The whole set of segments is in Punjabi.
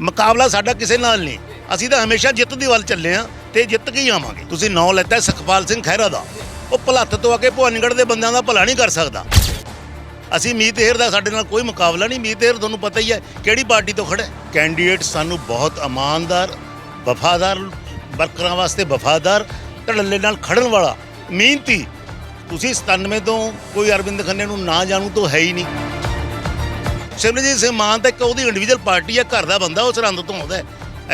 ਮੁਕਾਬਲਾ ਸਾਡਾ ਕਿਸੇ ਨਾਲ ਨਹੀਂ। ਅਸੀਂ ਤਾਂ ਹਮੇਸ਼ਾ ਜਿੱਤ ਦੀ ਵੱਲ ਚੱਲੇ ਆ ਤੇ ਜਿੱਤ ਕੇ ਹੀ ਆਵਾਂਗੇ। ਤੁਸੀਂ ਨਾਂ ਲੈਤਾ ਹੈ ਸੁਖਪਾਲ ਸਿੰਘ ਖਹਿਰਾ ਦਾ। ਉਹ ਭਲੱਥ ਤੋਂ ਆ ਕੇ ਭਵਾਨੀਗੜ੍ਹ ਦੇ ਬੰਦਿਆਂ ਦਾ ਭਲਾ ਨਹੀਂ ਕਰ ਸਕਦਾ। ਅਸੀਂ ਮੀਤ ਹੇਰ ਦਾ ਸਾਡੇ ਨਾਲ ਕੋਈ ਮੁਕਾਬਲਾ ਨਹੀਂ। ਮੀਤ ਹੇਰ ਤੁਹਾਨੂੰ ਪਤਾ ਹੀ ਹੈ ਕਿਹੜੀ ਪਾਰਟੀ ਤੋਂ ਖੜਾ ਕੈਂਡੀਡੇਟ ਸਾਨੂੰ ਬਹੁਤ ਇਮਾਨਦਾਰ, ਵਫਾਦਾਰ, ਵਰਕਰਾਂ ਵਾਸਤੇ ਵਫਾਦਾਰ, ਧੜੱਲੇ ਨਾਲ ਖੜਨ ਵਾਲਾ। ਮਿਹਨਤੀ। ਤੁਸੀਂ 97 ਤੋਂ ਕੋਈ ਅਰਵਿੰਦ ਖੰਨੇ ਨੂੰ ਨਾ ਜਾਣੂ ਤੋਂ ਹੈ ਹੀ ਨਹੀਂ। ਸਿਮਰਜੀਤ ਸਿੰਘ ਮਾਨ ਤਾਂ ਇੱਕ ਉਹਦੀ ਇੰਡੀਵਿਜੂਅਲ ਪਾਰਟੀ ਹੈ ਘਰ ਦਾ ਬੰਦਾ ਉਹ ਸਰਹੰਦ ਤੋਂ ਆਉਂਦਾ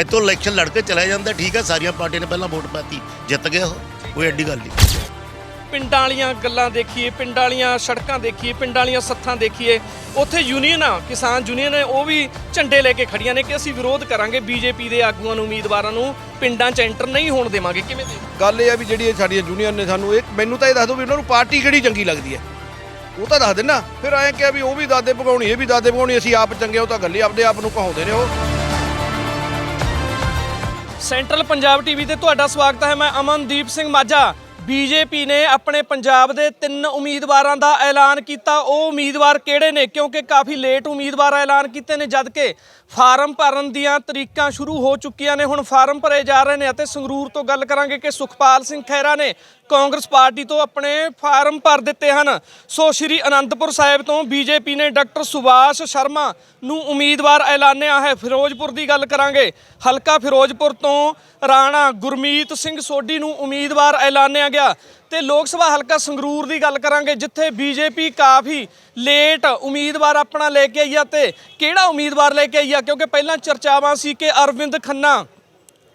ਇੱਥੋਂ ਇਲੈਕਸ਼ਨ ਲੜ ਕੇ ਚਲਾ ਜਾਂਦਾ ਠੀਕ ਹੈ ਸਾਰੀਆਂ ਪਾਰਟੀਆਂ ਨੇ ਪਹਿਲਾਂ ਵੋਟ ਪਾਤੀ ਜਿੱਤ ਗਿਆ ਉਹ ਕੋਈ ਐਡੀ ਗੱਲ ਨਹੀਂ। ਪਿੰਡਾਂ ਵਾਲੀਆਂ ਗੱਲਾਂ ਦੇਖੀਏ ਪਿੰਡਾਂ ਵਾਲੀਆਂ ਸੜਕਾਂ ਦੇਖੀਏ ਪਿੰਡਾਂ ਵਾਲੀਆਂ ਸੱਥਾਂ ਦੇਖੀਏ ਉੱਥੇ ਯੂਨੀਅਨ ਆ ਕਿਸਾਨ ਯੂਨੀਅਨ ਹੈ ਉਹ ਵੀ ਝੰਡੇ ਲੈ ਕੇ ਖੜੀਆਂ ਨੇ ਕਿ ਅਸੀਂ ਵਿਰੋਧ ਕਰਾਂਗੇ ਬੀਜੇਪੀ ਦੇ ਆਗੂਆਂ ਨੂੰ ਉਮੀਦਵਾਰਾਂ ਨੂੰ ਪਿੰਡਾਂ 'ਚ ਐਂਟਰ ਨਹੀਂ ਹੋਣ ਦੇਵਾਂਗੇ ਕਿਵੇਂ ਦੇ ਗੱਲ ਇਹ ਆ ਵੀ ਜਿਹੜੀ ਸਾਡੀਆਂ ਯੂਨੀਅਨ ਨੇ ਸਾਨੂੰ ਇਹ ਮੈਨੂੰ ਤਾਂ ਇਹ ਦੱਸ ਦਿਓ ਵੀ ਉਹਨਾਂ ਨੂੰ ਪਾਰਟੀ ਕਿਹੜੀ ਚੰਗੀ ਲੱਗਦੀ ਹੈ? ਉਹ ਤਾਂ ਦੱਸ ਦੇਣਾ ਫਿਰ ਐਂ ਕਿਹਾ ਵੀ ਉਹ ਵੀ ਦਾਦੇ ਭਗਾਉਣੀ, ਇਹ ਵੀ ਦਾਦੇ ਭਗਾਉਣੀ, ਅਸੀਂ ਆਪ ਚੰਗੇ ਉਹ ਤਾਂ ਗੱਲੇ ਆਪਦੇ ਆਪ ਨੂੰ ਕਹਾਉਂਦੇ ਨੇ ਉਹ ਸੈਂਟਰਲ ਪੰਜਾਬ ਟੀਵੀ ਤੇ ਤੁਹਾਡਾ ਸਵਾਗਤ ਹੈ, ਮੈਂ ਅਮਨਦੀਪ ਸਿੰਘ ਮਾਝਾ। ਬੀਜੇਪੀ ਨੇ ਆਪਣੇ ਪੰਜਾਬ ਦੇ ਤਿੰਨ ਉਮੀਦਵਾਰਾਂ ਦਾ ਐਲਾਨ ਕੀਤਾ। ਉਹ ਉਮੀਦਵਾਰ ਕਿਹੜੇ ਨੇ? ਕਿਉਂਕਿ ਕਾਫੀ ਲੇਟ ਉਮੀਦਵਾਰ ਐਲਾਨ ਕੀਤੇ ਨੇ ਜਦ ਕਿ ਫਾਰਮ ਭਰਨ ਦੀਆਂ ਤਰੀਕਾਂ ਸ਼ੁਰੂ ਹੋ ਚੁੱਕੀਆਂ ਨੇ। ਹੁਣ ਫਾਰਮ ਭਰੇ ਜਾ ਰਹੇ ਨੇ ਅਤੇ ਸੰਗਰੂਰ ਤੋਂ ਗੱਲ ਕਰਾਂਗੇ ਕਿ ਸੁਖਪਾਲ ਸਿੰਘ ਖਹਿਰਾ ਨੇ। ਕਾਂਗਰਸ ਪਾਰਟੀ ਤੋਂ ਆਪਣੇ ਫਾਰਮ ਭਰ ਦਿੱਤੇ ਹਨ। ਸੋ ਸ਼੍ਰੀ ਅਨੰਦਪੁਰ ਸਾਹਿਬ ਤੋਂ ਬੀਜੇਪੀ ਨੇ ਡਾਕਟਰ ਸੁਭਾਸ਼ ਸ਼ਰਮਾ ਨੂੰ ਉਮੀਦਵਾਰ ਐਲਾਨਿਆ ਹੈ। ਫਿਰੋਜ਼ਪੁਰ ਦੀ ਗੱਲ ਕਰਾਂਗੇ। ਹਲਕਾ ਫਿਰੋਜ਼ਪੁਰ ਤੋਂ ਰਾਣਾ ਗੁਰਮੀਤ ਸਿੰਘ ਸੋਢੀ ਨੂੰ ਉਮੀਦਵਾਰ ਐਲਾਨਿਆ ਗਿਆ ਤੇ ਲੋਕ ਸਭਾ ਹਲਕਾ ਸੰਗਰੂਰ ਦੀ ਗੱਲ ਕਰਾਂਗੇ, ਜਿੱਥੇ ਬੀਜੇਪੀ ਕਾਫੀ ਲੇਟ ਉਮੀਦਵਾਰ ਆਪਣਾ ਲੈ ਕੇ ਆਈ ਆ ਤੇ ਕਿਹੜਾ ਉਮੀਦਵਾਰ ਲੈ ਕੇ ਆਈ ਆ? ਕਿਉਂਕਿ ਪਹਿਲਾਂ ਚਰਚਾਵਾਂ ਸੀ ਕਿ ਅਰਵਿੰਦ ਖੰਨਾ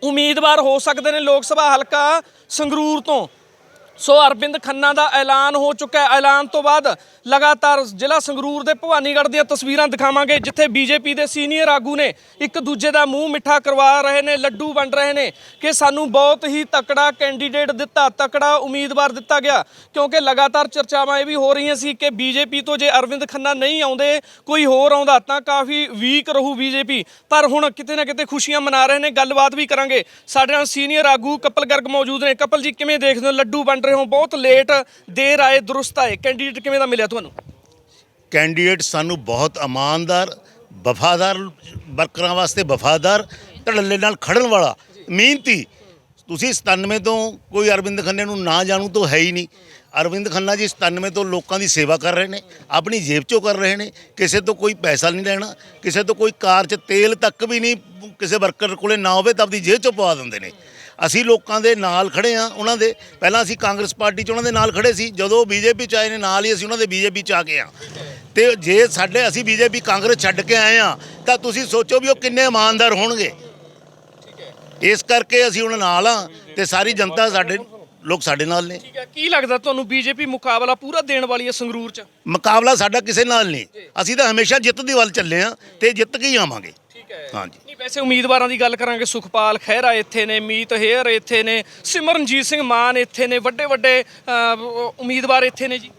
ਉਮੀਦਵਾਰ ਹੋ ਸਕਦੇ ਨੇ ਲੋਕ ਸਭਾ ਹਲਕਾ ਸੰਗਰੂਰ ਤੋਂ। ਸੋ ਅਰਵਿੰਦ ਖੰਨਾ ਦਾ ਐਲਾਨ ਹੋ ਚੁੱਕਾ ਹੈ। ਐਲਾਨ ਤੋਂ ਬਾਅਦ ਲਗਾਤਾਰ ਜ਼ਿਲ੍ਹਾ ਸੰਗਰੂਰ ਦੇ ਭਵਾਨੀਗੜ੍ਹ ਦੀਆਂ ਤਸਵੀਰਾਂ ਦਿਖਾਵਾਂਗੇ, ਜਿੱਥੇ ਬੀਜੇਪੀ ਦੇ ਸੀਨੀਅਰ ਆਗੂ ਨੇ ਇੱਕ ਦੂਜੇ ਦਾ ਮੂੰਹ ਮਿੱਠਾ ਕਰਵਾ ਰਹੇ ਨੇ, ਲੱਡੂ ਵੰਡ ਰਹੇ ਨੇ ਕਿ ਸਾਨੂੰ ਬਹੁਤ ਹੀ ਤਕੜਾ ਕੈਂਡੀਡੇਟ ਦਿੱਤਾ, ਤਕੜਾ ਉਮੀਦਵਾਰ ਦਿੱਤਾ ਗਿਆ। ਕਿਉਂਕਿ ਲਗਾਤਾਰ ਚਰਚਾਵਾਂ ਇਹ ਵੀ ਹੋ ਰਹੀਆਂ ਸੀ ਕਿ ਬੀਜੇਪੀ ਤੋਂ ਜੇ ਅਰਵਿੰਦ ਖੰਨਾ ਨਹੀਂ ਆਉਂਦੇ, ਕੋਈ ਹੋਰ ਆਉਂਦਾ ਤਾਂ ਕਾਫੀ ਵੀਕ ਰਹੂ ਬੀਜੇਪੀ। ਪਰ ਹੁਣ ਕਿਤੇ ਨਾ ਕਿਤੇ ਖੁਸ਼ੀਆਂ ਮਨਾ ਰਹੇ ਨੇ, ਗੱਲਬਾਤ ਵੀ ਕਰਾਂਗੇ। ਸਾਡੇ ਨਾਲ ਸੀਨੀਅਰ ਆਗੂ ਕਪਲ ਗਰਗ ਮੌਜੂਦ ਨੇ। ਕਪਲ ਜੀ, ਕਿਵੇਂ ਦੇਖਦੇ ਹੋ ਲੱਡੂ ਵੰਡ ਰਹੇ ਹੋ? ਬਹੁਤ ਲੇਟ ਦੇਰ ਆਏ, ਦਰੁਸਤ ਆਏ। ਕੈਂਡੀਡੇਟ ਕਿਵੇਂ ਦਾ ਮਿਲਿਆ ਤੁਹਾਨੂੰ? ਕੈਂਡੀਡੇਟ ਸਾਨੂੰ ਬਹੁਤ ਇਮਾਨਦਾਰ, ਵਫਾਦਾਰ ਵਰਕਰਾਂ ਵਾਸਤੇ ਵਫਾਦਾਰ ਧੜੱਲੇ ਨਾਲ ਖੜਨ ਵਾਲਾ, ਮਿਹਨਤੀ। ਤੁਸੀਂ 97 ਤੋਂ ਕੋਈ ਅਰਵਿੰਦ ਖੰਨੇ ਨੂੰ ਨਾ ਜਾਣੂ ਤੋਂ ਹੈ ਹੀ ਨਹੀਂ। ਅਰਵਿੰਦ ਖੰਨਾ ਜੀ 97 ਤੋਂ ਲੋਕਾਂ ਦੀ ਸੇਵਾ ਕਰ ਰਹੇ ਨੇ, ਆਪਣੀ ਜੇਬ ਚੋਂ ਕਰ ਰਹੇ ਨੇ। ਕਿਸੇ ਤੋਂ ਕੋਈ ਪੈਸਾ ਨਹੀਂ ਲੈਣਾ, ਕਿਸੇ ਤੋਂ ਕੋਈ ਕਾਰ 'ਚ ਤੇਲ ਤੱਕ ਵੀ ਨਹੀਂ, ਕਿਸੇ ਵਰਕਰ ਕੋਲੇ ਨਾ ਹੋਵੇ ਤਾਂ ਆਪਦੀ ਜੇਬ ਚੋਂ ਪਵਾ ਦਿੰਦੇ ਨੇ। ਅਸੀਂ ਲੋਕਾਂ ਦੇ ਨਾਲ ਖੜੇ ਆ ਉਹਨਾਂ ਦੇ ਪਹਿਲਾਂ ਅਸੀਂ ਕਾਂਗਰਸ ਪਾਰਟੀ 'ਚ ਉਹਨਾਂ ਦੇ ਨਾਲ ਖੜੇ ਸੀ ਜਦੋਂ ਬੀਜੇਪੀ 'ਚ ਆਏ ਨੇ ਨਾਲ ਹੀ ਅਸੀਂ ਉਹਨਾਂ ਦੇ ਬੀਜੇਪੀ 'ਚ ਆ ਗਏ ਆ। ਤੇ ਜੇ ਸਾਡੇ ਅਸੀਂ ਬੀਜੇਪੀ ਕਾਂਗਰਸ ਛੱਡ ਕੇ ਆਏ ਆ ਤਾਂ ਤੁਸੀਂ ਸੋਚੋ ਵੀ ਉਹ ਕਿੰਨੇ ਇਮਾਨਦਾਰ ਹੋਣਗੇ। ਇਸ ਕਰਕੇ ਅਸੀਂ ਉਹਨਾਂ ਨਾਲ ਆ ਤੇ ਸਾਰੀ ਜਨਤਾ ਸਾਡੇ ਲੋਕ ਸਾਡੇ ਨਾਲ ਨੇ। ਠੀਕ ਹੈ ਕੀ ਲੱਗਦਾ ਤੁਹਾਨੂੰ ਬੀਜੇਪੀ ਮੁਕਾਬਲਾ ਪੂਰਾ ਦੇਣ ਵਾਲੀ ਹੈ ਸੰਗਰੂਰ 'ਚ? ਮੁਕਾਬਲਾ ਸਾਡਾ ਕਿਸੇ ਨਾਲ ਨਹੀਂ। ਅਸੀਂ ਤਾਂ ਹਮੇਸ਼ਾ ਜਿੱਤ ਦੀ ਵੱਲ ਚੱਲੇ ਆ ਤੇ ਜਿੱਤ ਕੇ ਹੀ ਆਵਾਂਗੇ। ਠੀਕ ਹੈ। ਹਾਂਜੀ। ਨਹੀਂ ਵੈਸੇ ਉਮੀਦਵਾਰਾਂ ਦੀ ਗੱਲ ਕਰਾਂਗੇ ਸੁਖਪਾਲ ਖਹਿਰਾ ਇੱਥੇ ਨੇ ਮੀਤ ਹੇਅਰ ਇੱਥੇ ਨੇ ਸਿਮਰਨਜੀਤ ਸਿੰਘ ਮਾਨ ਇੱਥੇ ਨੇ ਵੱਡੇ ਵੱਡੇ ਉਮੀਦਵਾਰ ਇੱਥੇ ਨੇ ਜੀ।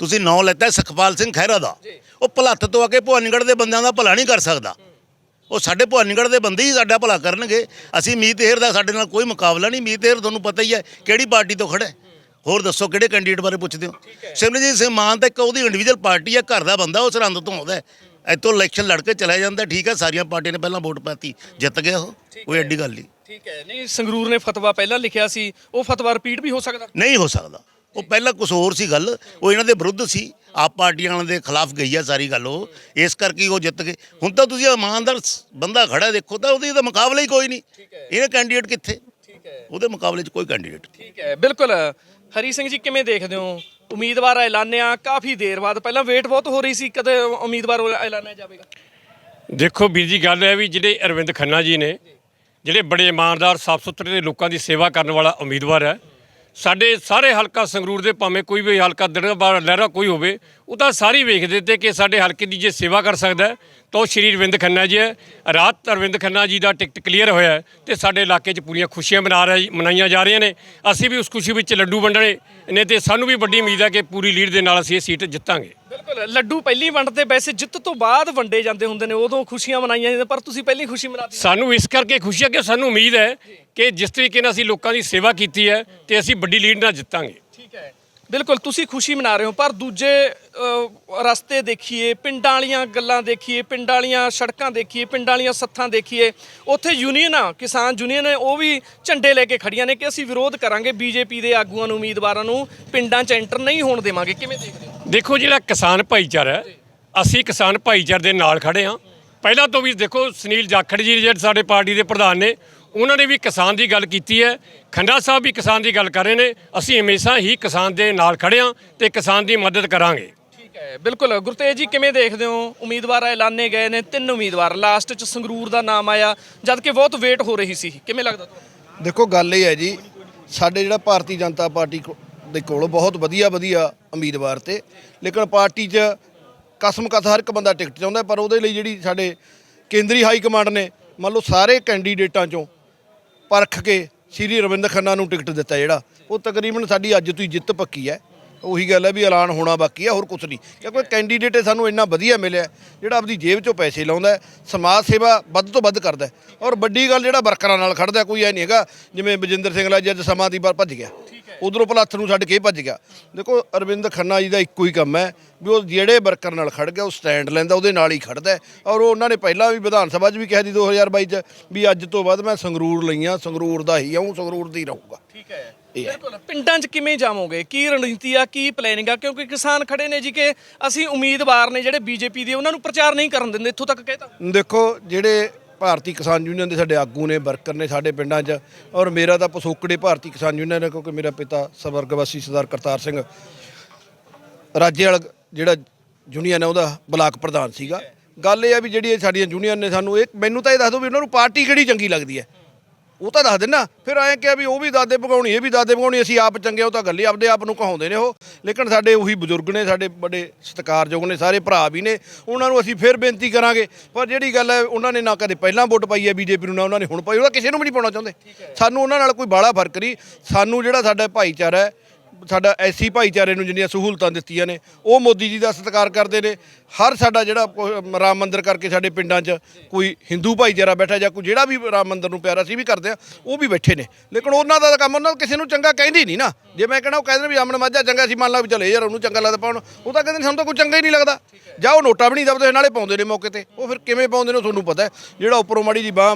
ਤੁਸੀਂ ਨਾਂ ਲੈਤਾ ਸੁਖਪਾਲ ਸਿੰਘ ਖਹਿਰਾ ਦਾ। ਉਹ ਭਲੱਥ ਤੋਂ ਆ ਕੇ ਭਵਾਨੀਗੜ੍ਹ ਦੇ ਬੰਦਿਆਂ ਦਾ ਭਲਾ ਨਹੀਂ ਕਰ ਸਕਦਾ। ਉਹ ਸਾਡੇ ਭਵਾਨੀਗੜ੍ਹ ਦੇ ਬੰਦੇ ਹੀ ਸਾਡਾ ਭਲਾ ਕਰਨਗੇ। ਅਸੀਂ ਮੀਤ ਹੇਰ ਦਾ ਸਾਡੇ ਨਾਲ ਕੋਈ ਮੁਕਾਬਲਾ ਨਹੀਂ। ਮੀਤ ਹੇਰ ਤੁਹਾਨੂੰ ਪਤਾ ਹੀ ਹੈ ਕਿਹੜੀ ਪਾਰਟੀ ਤੋਂ ਖੜਾ। ਹੋਰ ਦੱਸੋ ਕਿਹੜੇ ਕੈਂਡੀਡੇਟ ਬਾਰੇ ਪੁੱਛਦੇ ਹੋ? ਸਿਮਰਜੀਤ ਸਿੰਘ ਮਾਨ ਤਾਂ ਇੱਕ ਉਹਦੀ ਇੰਡੀਵਿਜੂਅਲ ਪਾਰਟੀ ਹੈ ਘਰ ਦਾ ਬੰਦਾ ਉਹ ਸਰਹੰਦ ਤੋਂ ਆਉਂਦਾ ਹੈ। ਇੱਥੋਂ ਇਲੈਕਸ਼ਨ ਲੜ ਕੇ ਚਲਾ ਜਾਂਦਾ ਠੀਕ ਹੈ ਸਾਰੀਆਂ ਪਾਰਟੀਆਂ ਨੇ ਪਹਿਲਾਂ ਵੋਟ ਪਾਤੀ ਜਿੱਤ ਗਿਆ ਉਹ ਕੋਈ ਐਡੀ ਗੱਲ ਨਹੀਂ। ਠੀਕ ਹੈ ਨਹੀਂ ਸੰਗਰੂਰ ਨੇ ਫਤਵਾ ਪਹਿਲਾਂ ਲਿਖਿਆ ਸੀ ਉਹ ਫਤਵਾ ਰਿਪੀਟ ਵੀ ਹੋ ਸਕਦਾ? ਨਹੀਂ ਹੋ ਸਕਦਾ। ਉਹ ਪਹਿਲਾਂ ਕੁਝ ਹੋਰ ਸੀ ਗੱਲ ਉਹ ਇਹਨਾਂ ਦੇ ਵਿਰੁੱਧ ਸੀ ਆਪ ਪਾਰਟੀਆਂ ਵਾਲਿਆਂ ਦੇ ਖਿਲਾਫ ਗਈ ਆ ਸਾਰੀ ਗੱਲ ਉਹ ਇਸ ਕਰਕੇ ਉਹ ਜਿੱਤ ਗਏ। ਹੁਣ ਤਾਂ ਤੁਸੀਂ ਇਮਾਨਦਾਰ ਬੰਦਾ ਖੜਾ ਦੇਖੋ ਤਾਂ ਉਹਦੀ ਤਾਂ ਮੁਕਾਬਲਾ ਹੀ ਕੋਈ ਨਹੀਂ। ਇਹਨੇ ਕੈਂਡੀਡੇਟ ਕਿੱਥੇ? ਠੀਕ ਹੈ। ਉਹਦੇ ਮੁਕਾਬਲੇ 'ਚ ਕੋਈ ਕੈਂਡੀਡੇਟ ਠੀਕ ਹੈ ਬਿਲਕੁਲ। ਹਰੀ ਸਿੰਘ ਜੀ ਕਿਵੇਂ ਦੇਖਦੇ ਹੋ? ਉਮੀਦਵਾਰ ਐਲਾਨਿਆ ਕਾਫੀ ਦੇਰ ਬਾਅਦ। ਪਹਿਲਾਂ ਵੇਟ ਬਹੁਤ ਹੋ ਰਹੀ ਸੀ, ਕਦੇ ਉਮੀਦਵਾਰ ਐਲਾਨਿਆ ਜਾਵੇਗਾ। ਦੇਖੋ ਵੀਰ ਜੀ ਗੱਲ ਹੈ ਵੀ ਜਿਹੜੇ ਅਰਵਿੰਦ ਖੰਨਾ ਜੀ ਨੇ, ਜਿਹੜੇ ਬੜੇ ਇਮਾਨਦਾਰ ਸਾਫ਼ ਸੁਥਰੇ ਦੇ ਲੋਕਾਂ ਦੀ ਸੇਵਾ ਕਰਨ ਵਾਲਾ ਉਮੀਦਵਾਰ ਹੈ ਸਾਡੇ ਸਾਰੇ ਹਲਕਾ ਸੰਗਰੂਰ ਦੇ ਭਾਵੇਂ ਕੋਈ ਵੀ ਹਲਕਾ ਦਿੜਬਾ ਲਹਿਰਾ ਕੋਈ ਹੋਵੇ, ਉਹ ਤਾਂ ਸਾਰੇ ਵੇਖਦੇ ਤੇ ਕਿ ਸਾਡੇ ਹਲਕੇ ਦੀ ਜੇ ਸੇਵਾ ਕਰ ਸਕਦਾ ਤਾਂ ਉਹ ਸ਼੍ਰੀ ਅਰਵਿੰਦ ਖੰਨਾ ਜੀ ਹੈ। ਰਾਤ ਅਰਵਿੰਦ ਖੰਨਾ ਜੀ ਦਾ ਟਿਕਟ ਕਲੀਅਰ ਹੋਇਆ ਹੈ ਤੇ ਸਾਡੇ ਇਲਾਕੇ 'ਚ ਪੂਰੀਆਂ ਖੁਸ਼ੀਆਂ ਮਨਾ ਰਹੇ ਮਨਾਈਆਂ ਜਾ ਰਹੀਆਂ ਨੇ। ਅਸੀਂ ਵੀ ਉਸ ਖੁਸ਼ੀ ਵਿੱਚ ਲੱਡੂ ਵੰਡਣੇ ਨੇ ਤੇ ਸਾਨੂੰ ਵੀ ਵੱਡੀ ਉਮੀਦ ਹੈ ਕਿ ਪੂਰੀ ਲੀਡ ਦੇ ਨਾਲ ਅਸੀਂ ਇਹ ਸੀਟ ਜਿੱਤਾਂਗੇ। ਲੱਡੂ ਪਹਿਲੀ ਵੰਡ ਤੇ ਵੈਸੇ ਜਿੱਤ ਤੋਂ ਬਾਅਦ ਵੰਡੇ ਜਾਂਦੇ ਹੁੰਦੇ ਨੇ ਉਦੋਂ ਖੁਸ਼ੀਆਂ ਮਨਾਈਆਂ ਜਾਂਦੀਆਂ ਪਰ ਤੁਸੀਂ ਪਹਿਲੀ ਖੁਸ਼ੀ ਮਨਾਤੀ ਸਾਨੂੰ ਇਸ ਕਰਕੇ ਖੁਸ਼ੀ ਹੈ ਕਿ ਸਾਨੂੰ ਉਮੀਦ ਹੈ ਕਿ ਜਿਸ ਤਰੀਕੇ ਨਾਲ ਅਸੀਂ ਲੋਕਾਂ ਦੀ ਸੇਵਾ ਕੀਤੀ ਹੈ ਤੇ ਅਸੀਂ ਵੱਡੀ ਲੀਡ ਨਾਲ ਜਿੱਤਾਂਗੇ। ਠੀਕ ਹੈ। ਬਿਲਕੁਲ ਤੁਸੀਂ ਖੁਸ਼ੀ ਮਨਾ ਰਹੇ ਹੋ ਪਰ ਦੂਜੇ ਰਸਤੇ ਦੇਖੀਏ ਪਿੰਡਾਂ ਵਾਲੀਆਂ ਗੱਲਾਂ ਦੇਖੀਏ ਪਿੰਡਾਂ ਵਾਲੀਆਂ ਸੜਕਾਂ ਦੇਖੀਏ ਪਿੰਡਾਂ ਵਾਲੀਆਂ ਸੱਥਾਂ ਦੇਖੀਏ ਉੱਥੇ ਯੂਨੀਅਨਾਂ ਕਿਸਾਨ ਯੂਨੀਅਨ ਨੇ ਉਹ ਵੀ ਝੰਡੇ ਲੈ ਕੇ ਖੜੀਆਂ ਨੇ ਕਿ ਅਸੀਂ ਵਿਰੋਧ ਕਰਾਂਗੇ ਬੀਜੇਪੀ ਦੇ ਆਗੂਆਂ ਨੂੰ ਉਮੀਦਵਾਰਾਂ ਨੂੰ ਪਿੰਡਾਂ 'ਚ ਐਂਟਰ ਨਹੀਂ ਹੋਣ ਦੇਵਾਂਗੇ ਕਿਵੇਂ ਦੇਖਦੇ ਹੋ? ਦੇਖੋ ਜਿਹੜਾ ਕਿਸਾਨ ਭਾਈਚਾਰਾ ਹੈ ਅਸੀਂ ਕਿਸਾਨ ਭਾਈਚਾਰੇ ਦੇ ਨਾਲ ਖੜੇ ਹਾਂ। ਪਹਿਲਾਂ ਤੋਂ ਵੀ ਦੇਖੋ ਸੁਨੀਲ ਜਾਖੜ ਜੀ ਜਿਹੜੇ ਸਾਡੇ ਪਾਰਟੀ ਦੇ ਪ੍ਰਧਾਨ ਨੇ ਉਹਨਾਂ ਨੇ ਵੀ ਕਿਸਾਨ ਦੀ ਗੱਲ ਕੀਤੀ ਹੈ। ਖੰਡਾ ਸਾਹਿਬ ਵੀ ਕਿਸਾਨ ਦੀ ਗੱਲ ਕਰ ਰਹੇ ਨੇ। ਅਸੀਂ ਹਮੇਸ਼ਾ ਹੀ ਕਿਸਾਨ ਦੇ ਨਾਲ ਖੜੇ ਹਾਂ ਤੇ ਕਿਸਾਨ ਦੀ ਮਦਦ ਕਰਾਂਗੇ। ਠੀਕ ਹੈ ਬਿਲਕੁਲ। ਗੁਰਤੇਜ ਜੀ ਕਿਵੇਂ ਦੇਖਦੇ ਹੋ? ਉਮੀਦਵਾਰ ਐਲਾਨੇ ਗਏ ਨੇ ਤਿੰਨ ਉਮੀਦਵਾਰ। ਲਾਸਟ 'ਚ ਸੰਗਰੂਰ ਦਾ ਨਾਮ ਆਇਆ ਜਦ ਕਿ ਬਹੁਤ ਵੇਟ ਹੋ ਰਹੀ ਸੀ। ਕਿਵੇਂ ਲੱਗਦਾ ਤੁਹਾਨੂੰ? ਦੇਖੋ ਗੱਲ ਇਹ ਹੈ ਜੀ ਸਾਡੇ ਜਿਹੜਾ ਭਾਰਤੀ ਜਨਤਾ ਪਾਰਟੀ ਦੇ ਕੋਲ ਬਹੁਤ ਵਧੀਆ ਵਧੀਆ ਉਮੀਦਵਾਰ ਤੇ। ਲੇਕਿਨ ਪਾਰਟੀ 'ਚ ਕਸਮ ਕਸ ਹਰ ਇੱਕ ਬੰਦਾ ਟਿਕਟ ਚਾਹੁੰਦਾ, ਪਰ ਉਹਦੇ ਲਈ ਜਿਹੜੀ ਸਾਡੇ ਕੇਂਦਰੀ ਹਾਈ ਕਮਾਂਡ ਨੇ, ਮੰਨ ਲਓ ਸਾਰੇ ਕੈਂਡੀਡੇਟਾਂ 'ਚੋਂ ਪਰਖ ਕੇ ਸ੍ਰੀ ਰਵਿੰਦਰ ਖੰਨਾ ਨੂੰ ਟਿਕਟ ਦਿੱਤਾ ਜਿਹੜਾ, ਉਹ ਤਕਰੀਬਨ ਸਾਡੀ ਅੱਜ ਤੋਂ ਹੀ ਜਿੱਤ ਪੱਕੀ ਹੈ। ਉਹੀ ਗੱਲ ਹੈ ਵੀ ਐਲਾਨ ਹੋਣਾ ਬਾਕੀ ਹੈ, ਹੋਰ ਕੁਝ ਨਹੀਂ। ਕਿਉਂਕਿ ਕੈਂਡੀਡੇਟ ਸਾਨੂੰ ਇੰਨਾ ਵਧੀਆ ਮਿਲਿਆ, ਜਿਹੜਾ ਆਪਦੀ ਜੇਬ 'ਚੋਂ ਪੈਸੇ ਲਾਉਂਦਾ ਸਮਾਜ ਸੇਵਾ ਵੱਧ ਤੋਂ ਵੱਧ ਕਰਦਾ ਔਰ ਵੱਡੀ ਗੱਲ ਜਿਹੜਾ ਵਰਕਰਾਂ ਨਾਲ ਖੜਦਾ ਕੋਈ ਐ ਨਹੀਂ ਹੈਗਾ, ਜਿਵੇਂ ਬਜਿੰਦਰ ਸਿੰਘ ਲਾ ਅੱਜ ਸਮਾਂ ਦੀ ਵਾਰ ਭੱਜ ਗਿਆ। ਉਧਰੋਂ ਪਲੱਥ ਨੂੰ ਛੱਡ ਕੇ ਭੱਜ ਗਿਆ। ਦੇਖੋ ਅਰਵਿੰਦ ਖੰਨਾ ਜੀ ਦਾ ਇੱਕੋ ਹੀ ਕੰਮ ਹੈ ਵੀ ਉਹ ਜਿਹੜੇ ਵਰਕਰ ਨਾਲ ਖੜ ਗਿਆ ਉਹ ਸਟੈਂਡ ਲੈਂਦਾ ਉਹਦੇ ਨਾਲ ਹੀ ਖੜਦਾ ਔਰ ਉਹ ਉਹਨਾਂ ਨੇ ਪਹਿਲਾਂ ਵੀ ਵਿਧਾਨ ਸਭਾ 'ਚ ਵੀ ਕਿਹਾ ਸੀ 2022 'ਚ ਵੀ ਅੱਜ ਤੋਂ ਬਾਅਦ ਮੈਂ ਸੰਗਰੂਰ ਲਈਆਂ ਸੰਗਰੂਰ ਦਾ ਹੀ ਆਉਂ ਸੰਗਰੂਰ ਦੀ ਰਹੂਗਾ। ਠੀਕ ਹੈ। ਇਹ ਹੈ। ਬਿਲਕੁਲ। ਪਿੰਡਾਂ 'ਚ ਕਿਵੇਂ ਜਾਵੋਗੇ? ਕੀ ਰਣਨੀਤੀ ਆ ਕੀ ਪਲੈਨਿੰਗ ਆ? ਕਿਉਂਕਿ ਕਿਸਾਨ ਖੜੇ ਨੇ ਜੀ ਕਿ ਅਸੀਂ ਉਮੀਦਵਾਰ ਨੇ ਜਿਹੜੇ ਬੀਜੇਪੀ ਦੇ ਉਹਨਾਂ ਨੂੰ ਪ੍ਰਚਾਰ ਨਹੀਂ ਕਰਨ ਦਿੰਦੇ ਇੱਥੋਂ ਤੱਕ ਕਹਿਤਾ। ਦੇਖੋ ਜਿਹੜੇ ਭਾਰਤੀ ਕਿਸਾਨ ਯੂਨੀਅਨ ਦੇ ਸਾਡੇ ਆਗੂ ਨੇ, ਵਰਕਰ ਨੇ ਸਾਡੇ ਪਿੰਡਾਂ 'ਚ ਔਰ ਮੇਰਾ ਤਾਂ ਪਸੋਕੜੇ ਭਾਰਤੀ ਕਿਸਾਨ ਯੂਨੀਅਨ ਹੈ ਕਿਉਂਕਿ ਮੇਰਾ ਪਿਤਾ ਸਵਰਗਵਾਸੀ ਸਰਦਾਰ ਕਰਤਾਰ ਸਿੰਘ ਰਾਜੇਵਾਲ ਜਿਹੜਾ ਯੂਨੀਅਨ ਹੈ ਉਹਦਾ ਬਲਾਕ ਪ੍ਰਧਾਨ ਸੀਗਾ। ਗੱਲ ਇਹ ਆ ਵੀ ਜਿਹੜੀ ਇਹ ਸਾਡੀਆਂ ਯੂਨੀਅਨ ਨੇ ਸਾਨੂੰ ਇਹ ਮੈਨੂੰ ਤਾਂ ਇਹ ਦੱਸ ਦਿਓ ਵੀ ਉਹਨਾਂ ਨੂੰ ਪਾਰਟੀ ਕਿਹੜੀ ਚੰਗੀ ਲੱਗਦੀ ਹੈ? ਉਹ ਤਾਂ ਦੱਸ ਦੇਣਾ ਫਿਰ ਐਂ ਕਿਹਾ ਵੀ ਉਹ ਵੀ ਦਾਦੇ ਭਗਾਉਣੀ, ਇਹ ਵੀ ਦਾਦੇ ਭਗਾਉਣੀ, ਅਸੀਂ ਆਪ ਚੰਗੇ ਉਹ ਤਾਂ ਗੱਲੇ ਆਪਦੇ ਆਪ ਨੂੰ ਕਹਾਉਂਦੇ ਨੇ ਉਹ। ਲੇਕਿਨ ਸਾਡੇ ਉਹੀ ਬਜ਼ੁਰਗ ਨੇ, ਸਾਡੇ ਵੱਡੇ ਸਤਿਕਾਰਯੋਗ ਨੇ, ਸਾਰੇ ਭਰਾ ਵੀ ਨੇ, ਉਹਨਾਂ ਨੂੰ ਅਸੀਂ ਫਿਰ ਬੇਨਤੀ ਕਰਾਂਗੇ। ਪਰ ਜਿਹੜੀ ਗੱਲ ਹੈ, ਉਹਨਾਂ ਨੇ ਨਾ ਕਦੇ ਪਹਿਲਾਂ ਵੋਟ ਪਾਈ ਹੈ ਬੀਜੇਪੀ ਨੂੰ, ਨਾ ਉਹਨਾਂ ਨੇ ਹੁਣ ਪਾਈ ਉਹਦਾ ਕਿਸੇ ਨੂੰ ਵੀ ਨਹੀਂ ਪਾਉਣਾ ਚਾਹੁੰਦੇ। ਸਾਨੂੰ ਉਹਨਾਂ ਨਾਲ ਕੋਈ ਬਾਹਲਾ ਫ਼ਰਕ ਨਹੀਂ। ਸਾਨੂੰ ਜਿਹੜਾ ਸਾਡਾ ਭਾਈਚਾਰਾ ਹੈ, ਸਾਡਾ ਐਸੀ ਭਾਈਚਾਰੇ ਨੂੰ ਜਿੰਨੀਆਂ ਸਹੂਲਤਾਂ ਦਿੱਤੀਆਂ ਨੇ, ਉਹ ਮੋਦੀ ਜੀ ਦਾ ਸਤਿਕਾਰ ਕਰਦੇ ਨੇ। ਹਰ ਸਾਡਾ ਜਿਹੜਾ ਰਾਮ ਮੰਦਿਰ ਕਰਕੇ ਸਾਡੇ ਪਿੰਡਾਂ 'ਚ ਕੋਈ ਹਿੰਦੂ ਭਾਈਚਾਰਾ ਬੈਠਾ ਜਾਂ ਕੋਈ ਜਿਹੜਾ ਵੀ ਰਾਮ ਮੰਦਿਰ ਨੂੰ ਪਿਆਰਾ ਸੀ ਵੀ ਕਰਦੇ ਆ ਉਹ ਵੀ ਬੈਠੇ ਨੇ। ਲੇਕਿਨ ਉਹਨਾਂ ਦਾ ਤਾਂ ਕੰਮ ਉਹਨਾਂ ਕਿਸੇ ਨੂੰ ਚੰਗਾ ਕਹਿੰਦੀ ਨਹੀਂ ਨਾ। ਜੇ ਮੈਂ ਕਹਿੰਦਾ ਉਹ ਕਹਿੰਦੇ ਵੀ ਅਮਨ ਮਾਝਾ ਚੰਗਾ ਸੀ ਮੰਨ ਲਾ ਵੀ ਚਲੇ ਯਾਰ ਉਹਨੂੰ ਚੰਗਾ ਲੱਗਦਾ ਪਾਉਣ। ਉਹ ਤਾਂ ਕਹਿੰਦੇ ਸਾਨੂੰ ਤਾਂ ਕੋਈ ਚੰਗਾ ਹੀ ਨਹੀਂ ਲੱਗਦਾ। ਜਾਂ ਉਹ ਨੋਟਾ ਵੀ ਨਹੀਂ ਦਬਦੇ, ਨਾਲੇ ਪਾਉਂਦੇ ਨੇ ਮੌਕੇ ਤੇ। ਉਹ ਫਿਰ ਕਿਵੇਂ ਪਾਉਂਦੇ ਨੇ ਤੁਹਾਨੂੰ ਪਤਾ ਹੈ। ਜਿਹੜਾ ਉੱਪਰੋਂ ਮਾੜੀ ਜੀ ਬਾਹ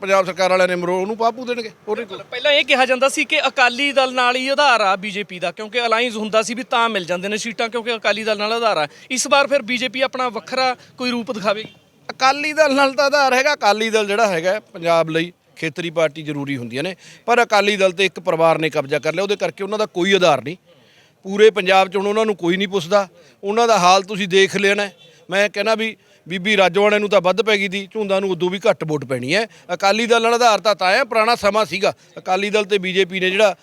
ਪੰਜਾਬ ਸਰਕਾਰ ਵਾਲਿਆਂ ਨੇ ਮਰੋ, ਉਹਨੂੰ ਪਾਪੂ ਦੇਣਗੇ। ਉਹ ਨਹੀਂ ਪਹਿਲਾਂ ਇਹ ਕਿਹਾ ਜਾਂਦਾ ਸੀ ਕਿ ਅਕਾਲੀ ਦਲ ਨਾਲ ਹੀ ਆਧਾਰ ਆ ਬੀਜੇਪੀ ਦਾ, ਕਿਉਂਕਿ ਅਲਾਈਅੰਸ ਹੁੰਦਾ ਸੀ ਵੀ ਤਾਂ ਮਿਲ ਜਾਂਦੇ ਨੇ ਸੀਟਾਂ, ਕਿਉਂਕਿ ਅਕਾਲੀ ਦਲ ਨਾਲ ਆਧਾਰ ਆ। ਇਸ ਵਾਰ ਫਿਰ ਬੀਜੇਪੀ ਆਪਣਾ ਵੱਖਰਾ ਕੋਈ ਰੂਪ ਦਿਖਾਵੇਗੀ ਅਕਾਲੀ ਦਲ ਨਾਲ ਤਾਂ ਆਧਾਰ ਹੈਗਾ। ਅਕਾਲੀ ਦਲ ਜਿਹੜਾ ਹੈਗਾ ਪੰਜਾਬ ਲਈ ਖੇਤਰੀ ਪਾਰਟੀ ਜ਼ਰੂਰੀ ਹੁੰਦੀਆਂ ਨੇ। ਪਰ ਅਕਾਲੀ ਦਲ ਤੇ ਇੱਕ ਪਰਿਵਾਰ ਨੇ ਕਬਜ਼ਾ ਕਰ ਲਿਆ। ਉਹਦੇ ਕਰਕੇ ਉਹਨਾਂ ਦਾ ਕੋਈ ਆਧਾਰ ਨਹੀਂ। ਪੂਰੇ ਪੰਜਾਬ 'ਚ ਹੁਣ ਉਹਨਾਂ ਨੂੰ ਕੋਈ ਨਹੀਂ ਪੁੱਛਦਾ। ਉਹਨਾਂ ਦਾ ਹਾਲ ਤੁਸੀਂ ਦੇਖ ਲੈਣਾ ਮੈਂ ਕਹਿੰਦਾ ਵੀ ਬੀਬੀ ਰਾਜੋਆਣੇ ਨੂੰ ਤਾਂ ਵੱਧ ਪੈ ਗਈ ਦੀ, ਝੁੰਦਾ ਨੂੰ ਉਦੋਂ ਵੀ ਘੱਟ ਵੋਟ ਪੈਣੀ ਹੈ। ਅਕਾਲੀ ਦਲ ਨਾਲ ਆਧਾਰ ਤਾਂ ਤਾਂ ਹੈ, ਪੁਰਾਣਾ ਸਮਾਂ ਸੀਗਾ। ਅਕਾਲੀ ਦਲ ਤੇ ਬੀਜੇਪੀ ਨੇ ਜਿਹੜਾ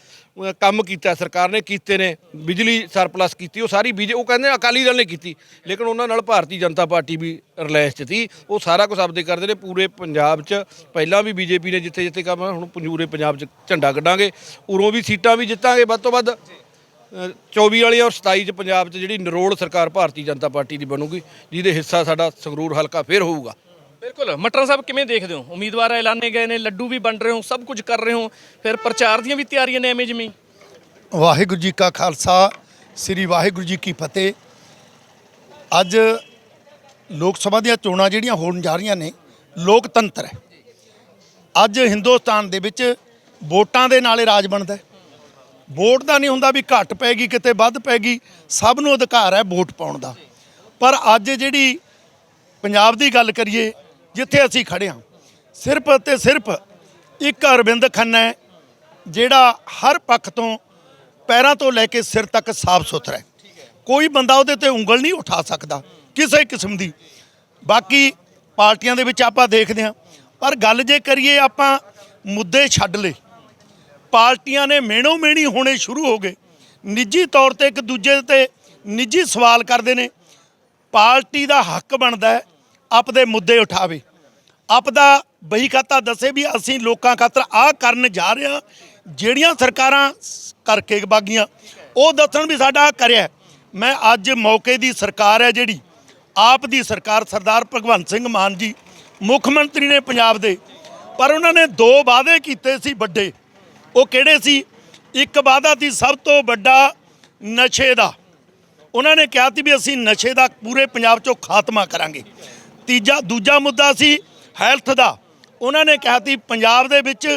ਕੰਮ ਕੀਤਾ, ਸਰਕਾਰ ਨੇ ਕੀਤੇ ਨੇ, ਬਿਜਲੀ ਸਰਪਲਸ ਕੀਤੀ, ਉਹ ਸਾਰੀ ਬੀਜੇ, ਉਹ ਕਹਿੰਦੇ ਅਕਾਲੀ ਦਲ ਨੇ ਕੀਤੀ। ਲੇਕਿਨ ਉਹਨਾਂ ਨਾਲ ਭਾਰਤੀ ਜਨਤਾ ਪਾਰਟੀ ਵੀ ਰਿਲਾਇੰਸ 'ਚ ਸੀ, ਉਹ ਸਾਰਾ ਕੁਝ ਆਪਦੇ ਕਰਦੇ ਨੇ, ਪੂਰੇ ਪੰਜਾਬ 'ਚ। ਪਹਿਲਾਂ ਵੀ ਬੀਜੇਪੀ ਨੇ ਜਿੱਥੇ ਜਿੱਥੇ ਕੰਮ, ਹੁਣ ਪੂਰੇ ਪੰਜਾਬ 'ਚ ਝੰਡਾ ਕੱਢਾਂਗੇ, ਉਰੋਂ ਵੀ ਸੀਟਾਂ ਵੀ ਜਿੱਤਾਂਗੇ ਵੱਧ ਤੋਂ ਵੱਧ। 24 ਵਾਲੀ ਔਰ 27 ਚ ਪੰਜਾਬ 'ਚ ਜਿਹੜੀ ਨਰੋਲ ਸਰਕਾਰ ਭਾਰਤੀ ਜਨਤਾ ਪਾਰਟੀ ਦੀ ਬਣੂਗੀ ਜਿਹਦੇ ਹਿੱਸਾ ਸਾਡਾ ਸੰਗਰੂਰ ਹਲਕਾ ਫੇਰ ਹੋਊਗਾ। ਬਿਲਕੁਲ ਮਟਰ ਸਾਹਿਬ ਕਿਵੇਂ ਦੇਖਦੇ ਹੋ? ਉਮੀਦਵਾਰ ਐਲਾਨੇ ਗਏ ਨੇ ਲੱਡੂ ਵੀ ਵੰਡ ਰਹੇ ਹੋ ਸਭ ਕੁਝ ਕਰ ਰਹੇ ਹੋ ਫਿਰ ਪ੍ਰਚਾਰ ਦੀਆਂ ਵੀ ਤਿਆਰੀਆਂ ਨੇ ਐਵੇਂ ਜਿਵੇਂ। ਵਾਹਿਗੁਰੂ ਜੀ ਕਾ ਖਾਲਸਾ ਸ੍ਰੀ ਵਾਹਿਗੁਰੂ ਜੀ ਕੀ ਫਤਿਹ। ਅੱਜ ਲੋਕ ਸਭਾ ਦੀਆਂ ਚੋਣਾਂ ਜਿਹੜੀਆਂ ਹੋਣ ਜਾ ਰਹੀਆਂ ਨੇ ਲੋਕਤੰਤਰ ਹੈ। ਅੱਜ ਹਿੰਦੁਸਤਾਨ ਦੇ ਵਿੱਚ ਵੋਟਾਂ ਦੇ ਨਾਲੇ ਰਾਜ ਬਣਦਾ ਹੈ। ਵੋਟ ਦਾ ਨਹੀਂ ਹੁੰਦਾ ਵੀ ਘੱਟ ਪੈਗੀ ਕਿਤੇ ਵੱਧ ਪੈਗੀ ਸਭ ਨੂੰ ਅਧਿਕਾਰ ਹੈ ਵੋਟ ਪਾਉਣ ਦਾ। ਪਰ ਅੱਜ ਜਿਹੜੀ ਪੰਜਾਬ ਦੀ ਗੱਲ ਕਰੀਏ, ਜਿੱਥੇ ਅਸੀਂ ਖੜੇ ਹਾਂ, ਸਿਰਫ ਤੇ ਸਿਰਫ ਇੱਕ ਅਰਵਿੰਦ ਖੰਨਾ ਹੈ, ਜਿਹੜਾ ਹਰ ਪੱਖ ਤੋਂ ਪੈਰਾਂ ਤੋਂ ਲੈ ਕੇ ਸਿਰ ਤੱਕ ਸਾਫ਼ ਸੁਥਰਾ ਹੈ। ਕੋਈ ਬੰਦਾ ਉਹਦੇ ਤੇ ਉਂਗਲ ਨਹੀਂ ਉਠਾ ਸਕਦਾ, ਕਿਸੇ ਕਿਸਮ ਦੀ। ਬਾਕੀ ਪਾਰਟੀਆਂ ਦੇ ਵਿੱਚ ਆਪਾਂ ਦੇਖਦੇ ਹਾਂ, ਪਰ ਗੱਲ ਜੇ ਕਰੀਏ ਆਪਾਂ ਮੁੱਦੇ ਛੱਡ ਲਏ ਪਾਰਟੀਆਂ ਨੇ ਮੇਣੋ ਮੇਣੀ ਹੋਣੇ ਸ਼ੁਰੂ ਹੋ ਗਏ। ਨਿੱਜੀ ਤੌਰ ਤੇ ਇੱਕ ਦੂਜੇ ਤੇ ਨਿੱਜੀ ਸਵਾਲ ਕਰਦੇ ਨੇ। ਪਾਰਟੀ ਦਾ ਹੱਕ ਬਣਦਾ ਆਪਦੇ ਮੁੱਦੇ ਉਠਾਵੇ। ਆਪਦਾ ਬਹੀ ਖਾਤਾ ਦੱਸੇ ਵੀ ਅਸੀਂ ਲੋਕਾਂ ਖਾਤਰ ਆਹ ਕਰਨ ਜਾ ਰਹੇ ਹਾਂ, ਜਿਹੜੀਆਂ ਸਰਕਾਰਾਂ ਕਰਕੇ ਬਾਗੀਆਂ। ਉਹ ਦੱਸਣ ਵੀ ਸਾਡਾ ਕਰਿਆ ਮੈਂ ਅੱਜ ਮੌਕੇ ਦੀ ਸਰਕਾਰ ਹੈ ਜਿਹੜੀ, ਆਪ ਦੀ ਸਰਕਾਰ ਸਰਦਾਰ ਭਗਵੰਤ ਸਿੰਘ ਮਾਨ ਜੀ, ਮੁੱਖ ਮੰਤਰੀ ਨੇ ਪੰਜਾਬ ਦੇ। ਪਰ ਉਹਨਾਂ ਨੇ ਦੋ ਵਾਅਦੇ ਕੀਤੇ ਸੀ ਵੱਡੇ। ਉਹ ਕਿਹੜੇ ਸੀ? ਇੱਕ ਵਾਅਦਾ ਸੀ ਸਭ ਤੋਂ ਵੱਡਾ ਨਸ਼ੇ ਦਾ। ਉਹਨਾਂ ਨੇ ਕਿਹਾ ਸੀ ਵੀ ਅਸੀਂ ਨਸ਼ੇ ਦਾ ਪੂਰੇ ਪੰਜਾਬ 'ਚੋਂ ਖਾਤਮਾ ਕਰਾਂਗੇ। ਤੀਜਾ, ਦੂਜਾ ਮੁੱਦਾ ਸੀ ਹੈਲਥ ਦਾ। ਉਹਨਾਂ ਨੇ ਕਿਹਾ ਸੀ ਪੰਜਾਬ ਦੇ ਵਿੱਚ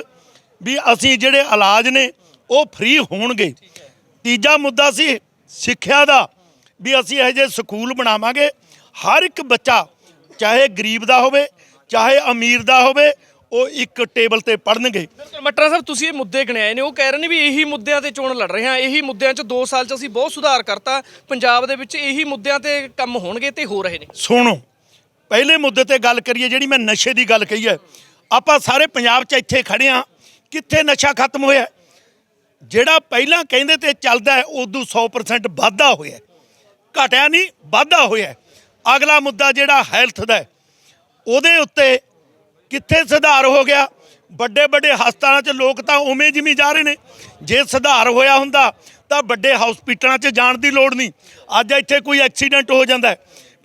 ਵੀ ਅਸੀਂ ਜਿਹੜੇ ਇਲਾਜ ਨੇ, ਉਹ ਫ੍ਰੀ ਹੋਣਗੇ। ਤੀਜਾ ਮੁੱਦਾ ਸੀ ਸਿੱਖਿਆ ਦਾ, ਵੀ ਅਸੀਂ ਇਹੋ ਜਿਹੇ ਸਕੂਲ ਬਣਾਵਾਂਗੇ। ਹਰ ਇੱਕ ਬੱਚਾ, ਚਾਹੇ ਗਰੀਬ ਦਾ ਹੋਵੇ, ਚਾਹੇ ਅਮੀਰ ਦਾ ਹੋਵੇ ਉਹ ਇੱਕ ਟੇਬਲ ਤੇ ਪੜਨਗੇ ਬਿਲਕੁਲ ਮਟਰਾ ਸਾਹਿਬ ਤੁਸੀਂ ਇਹ ਮੁੱਦੇ ਗਿਣਾਏ ਨੇ ਉਹ ਕਹਿ ਰਹੇ ਨੇ ਵੀ ਇਹੀ ਮੁੱਦਿਆਂ ਤੇ ਚੋਣ ਲੜ ਰਹੇ ਹਾਂ ਇਹੀ ਮੁੱਦਿਆਂ 'ਚ 2 ਸਾਲ 'ਚ ਅਸੀਂ ਬਹੁਤ ਸੁਧਾਰ ਕਰਤਾ ਪੰਜਾਬ ਦੇ ਵਿੱਚ ਇਹੀ ਮੁੱਦਿਆਂ ਤੇ ਕੰਮ ਹੋਣਗੇ ਤੇ ਹੋ ਰਹੇ ਨੇ। ਸੁਣੋ ਪਹਿਲੇ ਮੁੱਦੇ ਤੇ ਗੱਲ ਕਰੀਏ ਜਿਹੜੀ ਮੈਂ ਨਸ਼ੇ ਦੀ ਗੱਲ ਕਹੀ ਹੈ ਆਪਾਂ ਸਾਰੇ ਪੰਜਾਬ 'ਚ ਇੱਥੇ ਖੜੇ ਆ ਕਿੱਥੇ ਨਸ਼ਾ ਖਤਮ ਹੋਇਆ? ਜਿਹੜਾ ਪਹਿਲਾਂ ਕਹਿੰਦੇ ਤੇ ਚੱਲਦਾ ਹੈ ਉਦੋਂ 100% ਵਾਧਾ ਹੋਇਆ। ਘਟਿਆ ਨਹੀਂ ਵਾਧਾ ਹੋਇਆ। ਅਗਲਾ ਮੁੱਦਾ ਜਿਹੜਾ ਹੈਲਥ ਦਾ ਉਹਦੇ ਉੱਤੇ ਕਿੱਥੇ ਸੁਧਾਰ ਹੋ ਗਿਆ? ਵੱਡੇ ਵੱਡੇ ਹਸਪਤਾਲਾਂ 'ਚ ਲੋਕ ਤਾਂ ਉਵੇਂ ਜਿਵੇਂ ਜਾ ਰਹੇ ਨੇ। ਜੇ ਸੁਧਾਰ ਹੋਇਆ ਹੁੰਦਾ, ਤਾਂ ਵੱਡੇ ਹਸਪੀਟਲਾਂ 'ਚ ਜਾਣ ਦੀ ਲੋੜ ਨਹੀਂ। ਅੱਜ ਇੱਥੇ ਕੋਈ ਐਕਸੀਡੈਂਟ ਹੋ ਜਾਂਦਾ ਹੈ।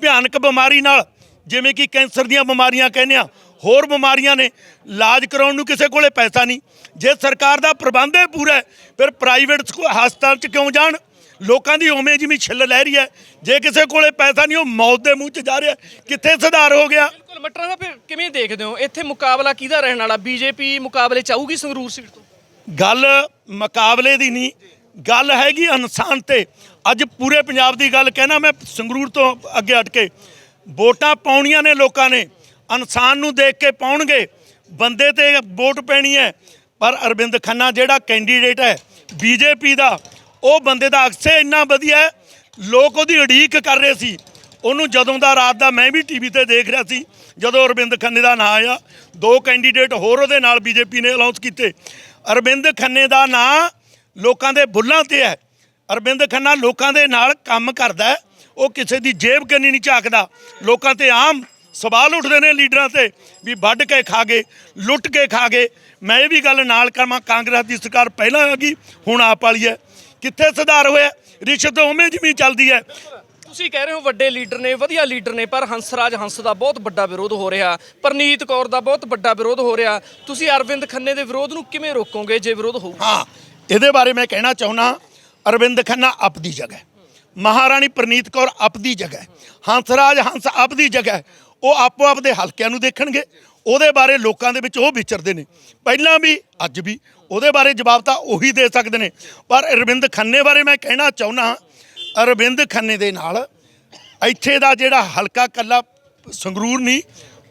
ਭਿਆਨਕ ਬਿਮਾਰੀ ਨਾਲ, ਜਿਵੇਂ ਕਿ ਕੈਂਸਰ ਦੀਆਂ ਬਿਮਾਰੀਆਂ ਕਹਿੰਦੇ ਆ, ਹੋਰ ਬਿਮਾਰੀਆਂ ਨੇ। ਇਲਾਜ ਕਰਾਉਣ ਨੂੰ ਕਿਸੇ ਕੋਲੇ ਪੈਸਾ ਨਹੀਂ। ਜੇ ਸਰਕਾਰ ਦਾ ਪ੍ਰਬੰਧ ਹੈ ਪੂਰਾ ਫਿਰ ਪ੍ਰਾਈਵੇਟ ਸਕੂ- ਹਸਪਤਾਲ 'ਚ ਕਿਉਂ ਜਾਣ? ਲੋਕਾਂ ਦੀ ਉਵੇਂ ਜਿਵੇਂ ਛਿੱਲ ਲੈ ਰਹੀ ਹੈ। ਜੇ ਕਿਸੇ ਕੋਲੇ ਪੈਸਾ ਨਹੀਂ, ਉਹ ਮੌਤ ਦੇ ਮੂੰਹ 'ਚ ਜਾ ਰਿਹਾ ਕਿੱਥੇ ਸੁਧਾਰ ਹੋ ਗਿਆ? ਮਟਰਾਂ ਦਾ ਫਿਰ ਕਿਵੇਂ ਦੇਖਦੇ ਹੋ? ਇੱਥੇ ਮੁਕਾਬਲਾ ਕਿਹਦਾ ਰਹਿਣ ਵਾਲਾ? ਬੀਜੇਪੀ ਮੁਕਾਬਲੇ ਚ ਆਊਗੀ ਸੰਗਰੂਰ ਸੀਟ ਤੋਂ? ਗੱਲ ਮੁਕਾਬਲੇ ਦੀ ਨਹੀਂ, ਗੱਲ ਹੈਗੀ ਇਨਸਾਨ ਤੇ। ਅੱਜ ਪੂਰੇ ਪੰਜਾਬ ਦੀ ਗੱਲ ਕਹਿਣਾ, ਮੈਂ ਸੰਗਰੂਰ ਤੋਂ ਅੱਗੇ ਹਟ ਕੇ। ਵੋਟਾਂ ਪਾਉਣੀਆਂ ਨੇ ਲੋਕਾਂ ਨੇ। ਇਨਸਾਨ ਨੂੰ ਦੇਖ ਕੇ ਪਾਉਣਗੇ। ਬੰਦੇ ਤੇ ਵੋਟ ਪੈਣੀ ਹੈ। ਪਰ ਅਰਵਿੰਦ ਖੰਨਾ ਜਿਹੜਾ ਕੈਂਡੀਡੇਟ ਹੈ, ਬੀਜੇਪੀ ਦਾ, ਉਹ ਬੰਦੇ ਦਾ ਅਕਸੇ ਇੰਨਾ ਵਧੀਆ ਲੋਕ ਉਹਦੀ ਉਡੀਕ ਕਰ ਰਹੇ ਸੀ। ਉਹਨੂੰ ਜਦੋਂ ਦਾ ਰਾਤ ਦਾ ਮੈਂ ਵੀ ਟੀਵੀ ਤੇ ਦੇਖ ਰਿਹਾ ਸੀ, ਜਦੋਂ ਅਰਵਿੰਦ ਖੰਨੇ ਦਾ ਨਾਂ ਆਇਆ, ਦੋ ਕੈਂਡੀਡੇਟ ਹੋਰ ਉਹਦੇ ਨਾਲ ਬੀਜੇਪੀ ਨੇ ਅਨਾਉਂਸ ਕੀਤੇ। ਅਰਵਿੰਦ ਖੰਨੇ ਦਾ ਨਾਂ ਲੋਕਾਂ ਦੇ ਬੁੱਲਾਂ ਤੇ ਹੈ। ਅਰਵਿੰਦ ਖੰਨਾ ਲੋਕਾਂ ਦੇ ਨਾਲ ਕੰਮ ਕਰਦਾ ਉਹ ਕਿਸੇ ਦੀ ਜੇਬ ਕੰਨੀ ਨਹੀਂ ਝਾਕਦਾ। ਲੋਕਾਂ ਤੇ ਆਮ ਸਵਾਲ ਉੱਠਦੇ ਨੇ ਲੀਡਰਾਂ ਤੇ ਵੀ ਵੱਢ ਕੇ ਖਾ ਗਏ, ਲੁੱਟ ਕੇ ਖਾ ਗਏ। ਮੈਂ ਇਹ ਵੀ ਗੱਲ ਨਾਲ ਕਰਾਂ, ਕਾਂਗਰਸ ਦੀ ਸਰਕਾਰ ਪਹਿਲਾਂ ਆ ਗਈ, ਹੁਣ ਆਪ ਵਾਲੀ ਹੈ। ਕਿੱਥੇ ਸੁਧਾਰ ਹੋਇਆ? ਰਿਸ਼ਵਤ ਉਵੇਂ ਜਿਵੇਂ ਚੱਲਦੀ ਹੈ। ਤੁਸੀਂ ਕਹਿ ਰਹੇ ਹੋ ਵੱਡੇ ਲੀਡਰ ਨੇ, ਵਧੀਆ ਲੀਡਰ ਨੇ, ਪਰ ਹੰਸਰਾਜ ਹੰਸ ਦਾ ਬਹੁਤ ਵੱਡਾ ਵਿਰੋਧ ਹੋ ਰਿਹਾ। ਪਰਨੀਤ ਕੌਰ ਦਾ ਬਹੁਤ ਵੱਡਾ ਵਿਰੋਧ ਹੋ ਰਿਹਾ। ਤੁਸੀਂ ਅਰਵਿੰਦ ਖੰਨੇ ਦੇ ਵਿਰੋਧ ਨੂੰ ਕਿਵੇਂ ਰੋਕੋਗੇ ਜੇ ਵਿਰੋਧ ਹੋਊ? ਹਾਂ, ਇਹਦੇ ਬਾਰੇ ਮੈਂ ਕਹਿਣਾ ਚਾਹੁੰਦਾ, ਅਰਵਿੰਦ ਖੰਨਾ ਆਪਦੀ ਜਗ੍ਹਾ ਮਹਾਰਾਣੀ ਪ੍ਰਨੀਤ ਕੌਰ ਆਪਦੀ ਜਗ੍ਹਾ ਹੈ। ਹੰਸਰਾਜ ਹੰਸ ਆਪਦੀ ਜਗ੍ਹਾ ਉਹ ਆਪੋ ਆਪਦੇ ਹਲਕਿਆਂ ਨੂੰ ਦੇਖਣਗੇ। ਉਹਦੇ ਬਾਰੇ ਲੋਕਾਂ ਦੇ ਵਿੱਚ ਉਹ ਵਿਚਰਦੇ ਨੇ। ਪਹਿਲਾਂ ਵੀ, ਅੱਜ ਵੀ, ਉਹਦੇ ਬਾਰੇ ਜਵਾਬ ਤਾਂ ਉਹੀ ਦੇ ਸਕਦੇ ਨੇ। ਪਰ ਅਰਵਿੰਦ ਖੰਨੇ ਬਾਰੇ ਮੈਂ ਕਹਿਣਾ ਚਾਹੁੰਦਾ ਅਰਵਿੰਦ ਖੰਨੇ ਦੇ ਨਾਲ ਇੱਥੇ ਦਾ ਜਿਹੜਾ ਹਲਕਾ ਕੱਲਾ ਸੰਗਰੂਰ ਨਹੀਂ,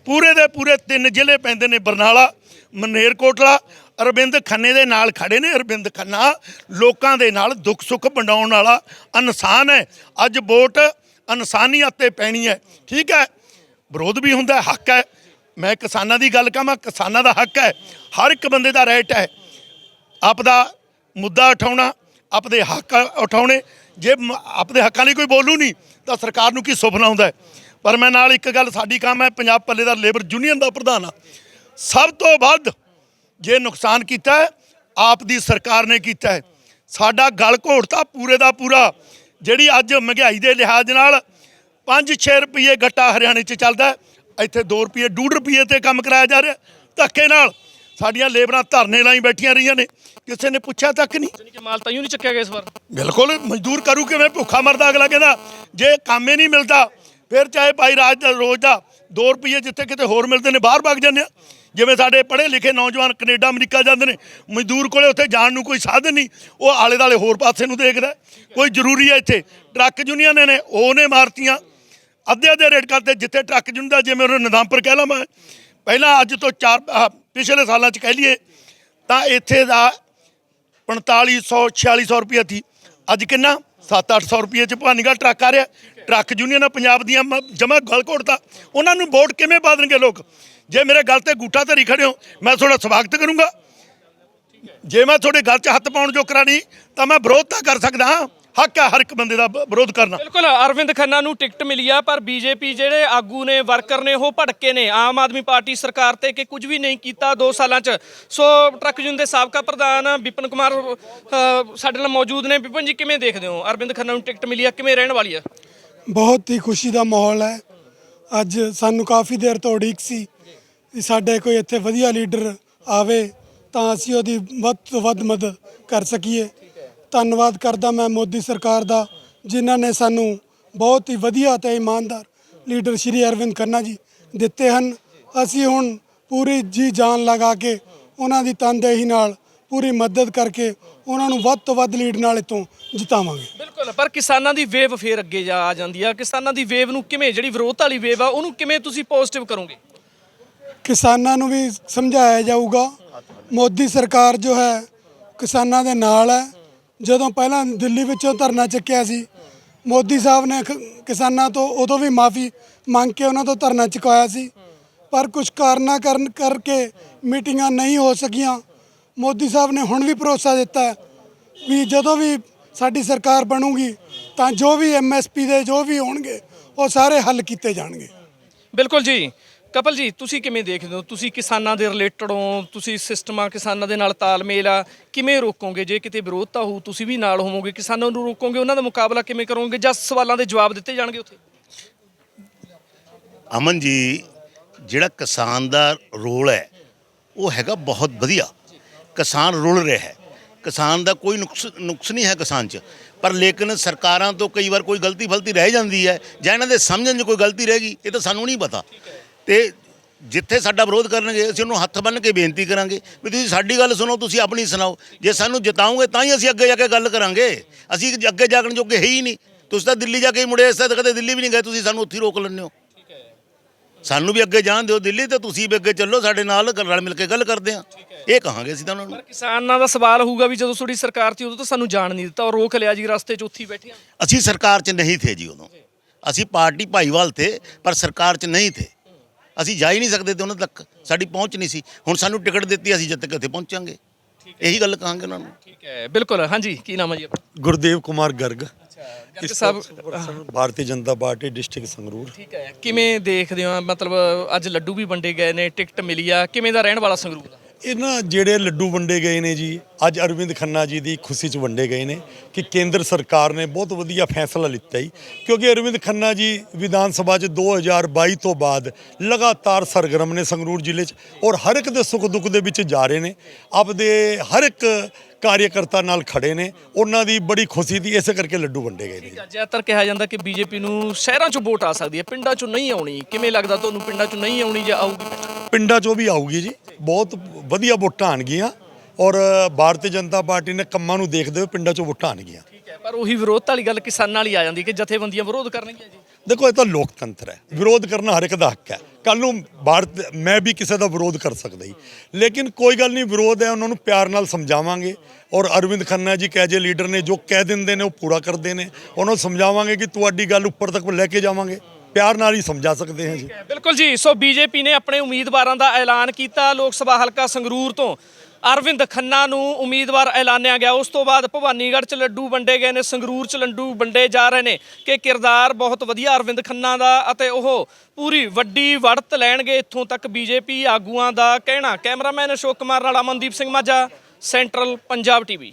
ਪੂਰੇ ਦੇ ਪੂਰੇ ਤਿੰਨ ਜ਼ਿਲ੍ਹੇ ਪੈਂਦੇ ਨੇ ਬਰਨਾਲਾ ਮਨੇਰਕੋਟਲਾ ਅਰਵਿੰਦ ਖੰਨੇ ਦੇ ਨਾਲ ਖੜੇ ਨੇ, ਅਰਵਿੰਦ ਖੰਨਾ ਲੋਕਾਂ ਦੇ ਨਾਲ ਦੁੱਖ ਸੁੱਖ ਵੰਡਾਉਣ ਵਾਲਾ ਇਨਸਾਨ ਹੈ। ਅੱਜ ਵੋਟ ਇਨਸਾਨੀਅਤ ਤੇ ਪੈਣੀ ਹੈ, ਠੀਕ ਹੈ? ਵਿਰੋਧ ਵੀ ਹੁੰਦਾ, ਹੱਕ ਹੈ। ਮੈਂ ਕਿਸਾਨਾਂ ਦੀ ਗੱਲ ਕਹਾਂ, ਕਿਸਾਨਾਂ ਦਾ ਹੱਕ ਹੈ। ਹਰ ਇੱਕ ਬੰਦੇ ਦਾ ਰਾਈਟ ਹੈ। ਆਪਦਾ ਮੁੱਦਾ ਉਠਾਉਣਾ, ਆਪਦੇ ਹੱਕ ਉਠਾਉਣੇ ਜੇ ਮ- ਆਪਦੇ ਹੱਕਾਂ ਲਈ ਕੋਈ ਬੋਲੂ ਨਹੀਂ, ਤਾਂ ਸਰਕਾਰ ਨੂੰ ਕੀ ਸੁਪਨਾ ਹੁੰਦਾ ਹੈ? ਪਰ ਮੈਂ ਨਾਲ ਇੱਕ ਗੱਲ, ਸਾਡੀ ਕੰਮ ਹੈ ਪੰਜਾਬ ਪੱਲੇਦਾਰ ਲੇਬਰ ਯੂਨੀਅਨ ਦਾ ਪ੍ਰਧਾਨ ਆ। ਸਭ ਤੋਂ ਵੱਧ ਜੇ ਨੁਕਸਾਨ ਕੀਤਾ ਆਪ ਦੀ ਸਰਕਾਰ ਨੇ ਕੀਤਾ ਹੈ। ਸਾਡਾ ਗਲ ਘੋੜਤਾ ਪੂਰੇ ਦਾ ਪੂਰਾ, ਜਿਹੜੀ ਅੱਜ ਮਹਿੰਗਾਈ ਦੇ ਲਿਹਾਜ਼ ਨਾਲ 5-6 ਰੁਪਏ ਗੱਟਾ ਹਰਿਆਣੇ 'ਚ ਚੱਲਦਾ ਇੱਥੇ 2 ਰੁਪਏ 2 ਰੁਪਏ ਤੇ ਕੰਮ ਕਰਾਇਆ ਜਾ ਰਿਹਾ। ਧੱਕੇ ਨਾਲ ਸਾਡੀਆਂ ਲੇਬਰਾਂ ਧਰਨੇ ਲਾਈ ਬੈਠੀਆਂ ਰਹੀਆਂ ਨੇ। ਕਿਸੇ ਨੇ ਪੁੱਛਿਆ ਤੱਕ ਨਹੀਂ। ਕਿ ਮਾਲ ਤਾਂ ਯੂੰ ਨਹੀਂ ਚੱਕਿਆ ਗਿਆ ਇਸ ਵਾਰ। ਬਿਲਕੁਲ ਮਜ਼ਦੂਰ ਕਰੂ ਕਿਵੇਂ ਭੁੱਖਾ ਮਰਦਾ ਅਗਲਾ ਕਹਿੰਦਾ ਜੇ ਕੰਮ ਹੀ ਨਹੀਂ ਮਿਲਦਾ ਫਿਰ ਚਾਹੇ ਭਾਈ ਰਾਜ ਦਾ ਰੋਜ਼ ਦਾ 2 ਰੁਪਏ ਜਿੱਥੇ ਕਿਤੇ ਹੋਰ ਮਿਲਦੇ ਨੇ ਬਾਹਰ ਭੱਗ ਜਾਂਦੇ ਆ। ਜਿਵੇਂ ਸਾਡੇ ਪੜ੍ਹੇ ਲਿਖੇ ਨੌਜਵਾਨ ਕੈਨੇਡਾ ਅਮਰੀਕਾ ਜਾਂਦੇ ਨੇ ਮਜ਼ਦੂਰ ਕੋਲੇ ਉੱਥੇ ਜਾਣ ਨੂੰ ਕੋਈ ਸਾਧਨ ਨਹੀਂ ਉਹ ਆਲੇ ਦਾਲੇ ਹੋਰ ਪਾਸੇ ਨੂੰ ਦੇਖਦਾ ਕੋਈ ਜ਼ਰੂਰੀ ਹੈ ਇੱਥੇ। ਟਰੱਕ ਯੂਨੀਅਨ ਨੇ ਉਹਨੇ ਮਾਰਤੀਆਂ। ਅੱਧੇ ਅੱਧੇ ਰੇਟ ਕਰਤੇ ਜਿੱਥੇ ਟਰੱਕ ਯੂਨੀਅਨ ਦਾ ਜਿਵੇਂ ਉਹ ਨਿਜ਼ਾਮਪੁਰ ਕਹਿ ਲਾ ਮੈਂ। ਪਹਿਲਾਂ ਅੱਜ ਤੋਂ ਚਾਰ ਪਿਛਲੇ ਸਾਲਾਂ ਚ ਕਹਿ ਲਈਏ, ਤਾਂ ਇੱਥੇ ਦਾ 4500 4600 ਰੁਪਏ ਸੀ ਅੱਜ ਕਿੰਨਾ? 7-800 ਰੁਪਏ ਚ ਭਾਨੀਗਾ ਟਰੱਕ ਆ ਰਿਹਾ। ਟਰੱਕ ਯੂਨੀਅਨ ਪੰਜਾਬ ਦੀਆਂ ਜਮਾ ਗਲ ਘੋੜਤਾ ਉਹਨਾਂ ਨੂੰ ਵੋਟ ਕਿਵੇਂ ਪਾ ਦੇਣਗੇ ਲੋਕ? ਜੇ ਮੇਰੇ ਗੱਲ ਤੇ ਗੂਠਾ ਧਰੀ ਖੜੇ ਹੋ, ਮੈਂ ਤੁਹਾਡਾ ਸਵਾਗਤ ਕਰੂੰਗਾ। ਜੇ ਮੈਂ ਤੁਹਾਡੇ ਗੱਲ 'ਚ ਹੱਥ ਪਾਉਣ ਜੋ ਕਰਾਣੀ, ਤਾਂ ਮੈਂ ਵਿਰੋਧ ਤਾਂ ਕਰ ਸਕਦਾ ਹਾਂ। ਹੱਕ ਹੈ ਹਰ ਇੱਕ ਬੰਦੇ ਦਾ ਵਿਰੋਧ ਕਰਨਾ। ਬਿਲਕੁਲ ਅਰਵਿੰਦ ਖੰਨਾ ਨੂੰ ਟਿਕਟ ਮਿਲੀ ਆ ਪਰ ਬੀਜੇਪੀ ਜਿਹੜੇ ਆਗੂ ਨੇ ਵਰਕਰ ਨੇ ਉਹ ਭੜਕੇ ਨੇ। ਆਮ ਆਦਮੀ ਪਾਰਟੀ ਸਰਕਾਰ ਤੇ ਕਿ ਕੁਝ ਵੀ ਨਹੀਂ ਕੀਤਾ 2 ਸਾਲਾਂ 'ਚ। ਸੋ ਟਰੱਕ ਯੂਨੀਅਨ ਦੇ ਸਾਬਕਾ ਪ੍ਰਧਾਨ ਵਿਪਨ ਕੁਮਾਰ ਸਾਡੇ ਨਾਲ ਮੌਜੂਦ ਨੇ। ਵਿਪਨ ਜੀ ਕਿਵੇਂ ਦੇਖਦੇ ਹੋ? ਅਰਵਿੰਦ ਖੰਨਾ ਨੂੰ ਟਿਕਟ ਮਿਲੀ ਆ ਕਿਵੇਂ ਰਹਿਣ ਵਾਲੀ ਆ? ਬਹੁਤ ਹੀ ਖੁਸ਼ੀ ਦਾ ਮਾਹੌਲ ਹੈ। ਅੱਜ ਸਾਨੂੰ ਕਾਫੀ ਦੇਰ ਤੋਂ ਉਡੀਕ ਸੀ ਕਿ ਸਾਡੇ ਕੋਈ ਇੱਥੇ ਵਧੀਆ ਲੀਡਰ ਆਵੇ ਤਾਂ ਅਸੀਂ ਉਹਦੀ ਵੱਧ ਤੋਂ ਵੱਧ ਮਦਦ ਕਰ ਸਕੀਏ। ਧੰਨਵਾਦ ਕਰਦਾ ਮੈਂ ਮੋਦੀ ਸਰਕਾਰ ਦਾ ਜਿਨ੍ਹਾਂ ਨੇ ਸਾਨੂੰ ਬਹੁਤ ਹੀ ਵਧੀਆ ਤੇ ਇਮਾਨਦਾਰ ਲੀਡਰ ਸ਼੍ਰੀ ਅਰਵਿੰਦ ਖੰਨਾ ਜੀ ਦਿੱਤੇ ਹਨ। ਅਸੀਂ ਹੁਣ ਪੂਰੀ ਜੀ ਜਾਨ ਲਗਾ ਕੇ ਉਹਨਾਂ ਦੀ ਤਨਦੇਹੀ ਨਾਲ ਪੂਰੀ ਮਦਦ ਕਰਕੇ ਉਹਨਾਂ ਨੂੰ ਵੱਧ ਤੋਂ ਵੱਧ ਲੀਡ ਨਾਲ ਇਤੋਂ ਜਿਤਾਵਾਂਗੇ। ਬਿਲਕੁਲ ਪਰ ਕਿਸਾਨਾਂ ਦੀ ਵੇਵ ਫੇਰ ਅੱਗੇ ਜਾ ਆ ਜਾਂਦੀ ਆ। ਕਿਸਾਨਾਂ ਦੀ ਵੇਵ ਨੂੰ ਕਿਵੇਂ ਜਿਹੜੀ ਵਿਰੋਧ ਵਾਲੀ ਵੇਵ ਆ ਉਹਨੂੰ ਕਿਵੇਂ ਤੁਸੀਂ ਪੋਜ਼ਿਟਿਵ ਕਰੋਗੇ? ਕਿਸਾਨਾਂ ਨੂੰ ਵੀ ਸਮਝਾਇਆ ਜਾਊਗਾ। ਮੋਦੀ ਸਰਕਾਰ ਜੋ ਹੈ ਕਿਸਾਨਾਂ ਦੇ ਨਾਲ ਹੈ। ਜਦੋਂ ਪਹਿਲਾਂ ਦਿੱਲੀ ਵਿੱਚੋਂ ਧਰਨਾ ਚੱਕਿਆ ਸੀ, ਮੋਦੀ ਸਾਹਿਬ ਨੇ ਖ- ਕਿਸਾਨਾਂ ਤੋਂ ਉਦੋਂ ਵੀ ਮਾਫੀ ਮੰਗ ਕੇ ਉਹਨਾਂ ਤੋਂ ਧਰਨਾ ਚੁਕਾਇਆ ਸੀ। ਪਰ ਕੁਝ ਕਾਰਨਾਂ ਕਰਨ, ਕਰਕੇ ਮੀਟਿੰਗਾਂ ਨਹੀਂ ਹੋ ਸਕੀਆਂ। ਮੋਦੀ ਸਾਹਿਬ ਨੇ ਹੁਣ ਵੀ ਭਰੋਸਾ ਦਿੱਤਾ ਹੈ ਵੀ ਜਦੋਂ ਵੀ ਸਾਡੀ ਸਰਕਾਰ ਬਣੂਗੀ, ਤਾਂ ਜੋ ਵੀ ਐਮਐਸਪੀ ਦੇ ਜੋ ਵੀ ਹੋਣਗੇ, ਉਹ ਸਾਰੇ ਹੱਲ ਕੀਤੇ ਜਾਣਗੇ। ਬਿਲਕੁਲ ਜੀ। ਕਪਲ ਜੀ ਤੁਸੀਂ ਕਿਵੇਂ ਦੇਖਦੇ ਹੋ? ਤੁਸੀਂ ਕਿਸਾਨਾਂ ਦੇ ਰਿਲੇਟਡ ਹੋ, ਤੁਸੀਂ ਸਿਸਟਮਾਂ ਕਿਸਾਨਾਂ ਦੇ ਨਾਲ ਤਾਲਮੇਲ ਆ, ਕਿਵੇਂ ਰੋਕੋਗੇ? ਜੇ ਕਿਤੇ ਵਿਰੋਧਤਾ ਹੋਊ, ਤੁਸੀਂ ਵੀ ਨਾਲ ਹੋਵੋਗੇ। ਕਿਸਾਨਾਂ ਨੂੰ ਰੋਕੋਗੇ, ਉਹਨਾਂ ਦਾ ਮੁਕਾਬਲਾ ਕਿਵੇਂ ਕਰੋਗੇ? ਜਾਂ ਸਵਾਲਾਂ ਦੇ ਜਵਾਬ ਦਿੱਤੇ ਜਾਣਗੇ ਉੱਥੇ? ਅਮਨ ਜੀ, ਜਿਹੜਾ ਕਿਸਾਨ ਦਾ ਰੋਲ ਹੈ, ਉਹ ਹੈਗਾ ਬਹੁਤ ਵਧੀਆ। ਕਿਸਾਨ ਰੁਲ ਰਿਹਾ ਹੈ। ਕਿਸਾਨ ਦਾ ਕੋਈ ਨੁਕਸ ਨੁਕਸ ਨਹੀਂ ਹੈ ਕਿਸਾਨ 'ਚ। ਪਰ ਲੇਕਿਨ ਸਰਕਾਰਾਂ ਤੋਂ ਕਈ ਵਾਰ ਕੋਈ ਗਲਤੀ ਫਲਤੀ ਰਹਿ ਜਾਂਦੀ ਹੈ, ਜਾਂ ਇਹਨਾਂ ਦੇ ਸਮਝਣ 'ਚ ਕੋਈ ਗਲਤੀ ਰਹਿ ਗਈ, ਇਹ ਤਾਂ ਸਾਨੂੰ ਨਹੀਂ ਪਤਾ। ਤੇ ਜਿੱਥੇ ਸਾਡਾ ਵਿਰੋਧ ਕਰਨਗੇ ਅਸੀਂ ਉਹਨੂੰ ਹੱਥ ਬੰਨ੍ਹ ਕੇ ਬੇਨਤੀ ਕਰਾਂਗੇ ਵੀ ਤੁਸੀਂ ਸਾਡੀ ਗੱਲ ਸੁਣੋ ਤੁਸੀਂ ਆਪਣੀ ਸੁਣਾਓ। ਜੇ ਸਾਨੂੰ ਜਿਤਾਓਗੇ ਤਾਂ ਹੀ ਅਸੀਂ ਅੱਗੇ ਜਾ ਕੇ ਗੱਲ ਕਰਾਂਗੇ। ਅਸੀਂ ਅੱਗੇ ਜਾਣ ਜੋਗੇ ਹੈ ਹੀ ਨਹੀਂ। ਤੁਸੀਂ ਤਾਂ ਦਿੱਲੀ ਜਾ ਕੇ ਹੀ ਮੁੜੇ ਇਸ ਤਾਂ ਕਦੇ ਦਿੱਲੀ ਵੀ ਨਹੀਂ ਗਏ ਤੁਸੀਂ ਸਾਨੂੰ ਉੱਥੇ ਰੋਕ ਲੈਂਦੇ ਹੋ। ਸਾਨੂੰ ਵੀ ਅੱਗੇ ਜਾਣ ਦਿਓ ਦਿੱਲੀ ਤੇ ਤੁਸੀਂ ਵੀ ਅੱਗੇ ਚੱਲੋ ਸਾਡੇ ਨਾਲ ਰਲ ਮਿਲ ਕੇ ਗੱਲ ਕਰਦੇ ਆ ਇਹ ਕਹਾਂਗੇ ਅਸੀਂ ਤਾਂ ਉਹਨਾਂ ਨੂੰ। ਕਿਸਾਨਾਂ ਦਾ ਸਵਾਲ ਹੋਊਗਾ ਵੀ ਜਦੋਂ ਤੁਹਾਡੀ ਸਰਕਾਰ ਸੀ ਉਦੋਂ ਤਾਂ ਸਾਨੂੰ ਜਾਣ ਨਹੀਂ ਦਿੱਤਾ ਉਹ ਰੋਕ ਲਿਆ ਜੀ ਰਸਤੇ 'ਚ ਉੱਥੇ ਹੀ ਬੈਠੇ ਆ। ਅਸੀਂ ਸਰਕਾਰ 'ਚ ਨਹੀਂ ਥੇ ਜੀ ਉਦੋਂ। ਅਸੀਂ ਪਾਰਟੀ ਭਾਈਵਾਲ ਥੇ ਪਰ ਸਰਕਾਰ 'ਚ ਨਹੀਂ ਥੇ। ਅਸੀਂ ਜਾ ਹੀ ਨਹੀਂ ਸਕਦੇ ਤੇ ਉਹਨਾਂ ਤੱਕ ਸਾਡੀ ਪਹੁੰਚ ਨਹੀਂ ਸੀ। ਹੁਣ ਸਾਨੂੰ ਟਿਕਟ ਦਿੱਤੀ ਅਸੀਂ ਜਦ ਤੱਕ ਉੱਥੇ ਪਹੁੰਚਾਂਗੇ। ਇਹੀ ਗੱਲ ਕਹਾਂਗੇ ਉਹਨਾਂ ਨੂੰ। ਠੀਕ ਹੈ। ਬਿਲਕੁਲ। ਹਾਂਜੀ ਕੀ ਨਾਮ ਹੈ ਜੀ ਆਪਣਾ? Gurdev Kumar Garg. Garg Sahib Bharatiya Janata party district Sangrur. ਠੀਕ ਹੈ। ਕਿਵੇਂ ਦੇਖਦੇ ਹੋ? ਮਤਲਬ ਅੱਜ ਲੱਡੂ ਵੀ ਵੰਡੇ ਗਏ ਨੇ ਟਿਕਟ ਮਿਲੀ ਆ। ਕਿਵੇਂ ਦਾ ਰਹਿਣ ਵਾਲਾ ਸੰਗਰੂਰ ਦਾ? ਇਹ ਨਾ ਜਿਹੜੇ ਲੱਡੂ ਵੰਡੇ ਗਏ ਨੇ ਜੀ, ਅੱਜ ਅਰਵਿੰਦ ਖੰਨਾ ਜੀ ਦੀ ਖੁਸ਼ੀ 'ਚ ਵੰਡੇ ਗਏ ਨੇ ਕਿ ਕੇਂਦਰ ਸਰਕਾਰ ਨੇ ਬਹੁਤ ਵਧੀਆ ਫੈਸਲਾ ਲਿੱਤਾ ਹੀ ਕਿਉਂਕਿ ਅਰਵਿੰਦ ਖੰਨਾ ਜੀ ਵਿਧਾਨ ਸਭਾ 'ਚ 2022 ਤੋਂ ਬਾਅਦ ਲਗਾਤਾਰ ਸਰਗਰਮ ਨੇ ਸੰਗਰੂਰ ਜ਼ਿਲ੍ਹੇ 'ਚ ਔਰ ਹਰ ਇੱਕ ਦੇ ਸੁੱਖ ਦੁੱਖ ਦੇ ਵਿੱਚ ਜਾ ਰਹੇ ਨੇ। ਆਪਦੇ ਹਰ ਇੱਕ ਕਾਰਜਕਰਤਾ ਨਾਲ ਖੜੇ ਨੇ। ਉਹਨਾਂ ਦੀ ਬੜੀ ਖੁਸ਼ੀ ਦੀ ਇਸੇ ਕਰਕੇ ਲੱਡੂ ਵੰਡੇ ਗਏ ਨੇ। ਜ਼ਿਆਦਾਤਰ ਕਿਹਾ ਜਾਂਦਾ ਕਿ ਬੀਜੇਪੀ ਨੂੰ ਸ਼ਹਿਰਾਂ 'ਚੋਂ ਵੋਟ ਆ ਸਕਦੀ ਹੈ। ਪਿੰਡਾਂ 'ਚੋਂ ਨਹੀਂ ਆਉਣੀ। ਕਿਵੇਂ ਲੱਗਦਾ ਤੁਹਾਨੂੰ ਪਿੰਡਾਂ 'ਚੋਂ ਨਹੀਂ ਆਉਣੀ ਜਾਂ ਆਊਗੀ? ਪਿੰਡਾਂ 'ਚੋਂ ਵੀ ਆਊਗੀ ਜੀ। ਬਹੁਤ ਵਧੀਆ ਵੋਟਾਂ ਆਣਗੀਆਂ ਔਰ ਭਾਰਤੀ ਜਨਤਾ ਪਾਰਟੀ ਨੇ ਕੰਮਾਂ ਨੂੰ ਦੇਖਦੇ ਹੋਏ ਪਿੰਡਾਂ 'ਚੋਂ ਵੋਟਾਂ ਆਣਗੀਆਂ ਠੀਕ ਹੈ ਪਰ ਉਹੀ ਵਿਰੋਧ ਵਾਲੀ ਗੱਲ ਕਿਸਾਨਾਂ ਵਾਲੀ ਆ ਜਾਂਦੀ ਕਿ ਜਥੇਬੰਦੀਆਂ ਵਿਰੋਧ ਕਰਨਗੀਆਂ ਜੀ। ਦੇਖੋ ਇਹ ਤਾਂ ਲੋਕਤੰਤਰ ਹੈ। ਵਿਰੋਧ ਕਰਨਾ ਹਰ ਇੱਕ ਦਾ ਹੱਕ ਹੈ। ਕੱਲ ਨੂੰ ਭਾਰਤ ਮੈਂ ਵੀ ਕਿਸੇ ਦਾ ਵਿਰੋਧ ਕਰ ਸਕਦਾ ਹੀ ਲੇਕਿਨ ਕੋਈ ਗੱਲ ਨਹੀਂ ਵਿਰੋਧ ਹੈ ਉਹਨਾਂ ਨੂੰ ਪਿਆਰ ਨਾਲ ਸਮਝਾਵਾਂਗੇ। ਔਰ ਅਰਵਿੰਦ ਖੰਨਾ ਜੀ ਕਹੇ ਜੇ ਲੀਡਰ ਨੇ ਜੋ ਕਹਿ ਦਿੰਦੇ ਨੇ ਉਹ ਪੂਰਾ ਕਰਦੇ ਨੇ। ਉਹਨਾਂ ਨੂੰ ਸਮਝਾਵਾਂਗੇ ਕਿ ਤੁਹਾਡੀ ਗੱਲ ਉੱਪਰ ਤੱਕ ਲੈ ਕੇ ਜਾਵਾਂਗੇ। ਪਿਆਰ ਨਾਲ ਹੀ ਸਮਝਾ ਸਕਦੇ ਹਾਂ ਜੀ। ਬਿਲਕੁਲ ਜੀ ਸੋ ਬੀਜੇਪੀ ਨੇ ਆਪਣੇ ਉਮੀਦਵਾਰਾਂ ਦਾ ਐਲਾਨ ਕੀਤਾ ਲੋਕ ਸਭਾ ਹਲਕਾ ਸੰਗਰੂਰ ਤੋਂ। ਅਰਵਿੰਦ ਖੰਨਾ ਨੂੰ ਉਮੀਦਵਾਰ ਐਲਾਨਿਆ ਗਿਆ। ਉਸ ਤੋਂ ਬਾਅਦ ਭਵਾਨੀਗੜ੍ਹ ਚ ਲੱਡੂ ਵੰਡੇ ਗਏ ਨੇ, ਸੰਗਰੂਰ ਚ ਲੱਡੂ ਵੰਡੇ ਜਾ ਰਹੇ ਨੇ ਕਿ ਕਿਰਦਾਰ ਬਹੁਤ ਵਧੀਆ ਅਰਵਿੰਦ ਖੰਨਾ ਦਾ ਅਤੇ ਉਹ ਪੂਰੀ ਵੱਡੀ ਵੜਤ ਲੈਣਗੇ ਇੱਥੋਂ ਤੱਕ ਬੀਜੇਪੀ ਆਗੂਆਂ ਦਾ ਕਹਿਣਾ। ਕੈਮਰਾਮੈਨ ਅਸ਼ੋਕ ਕੁਮਾਰ ਨਾਲ ਅਮਨਦੀਪ ਸਿੰਘ ਮਾਝਾ, ਸੈਂਟਰਲ ਪੰਜਾਬ ਟੀਵੀ।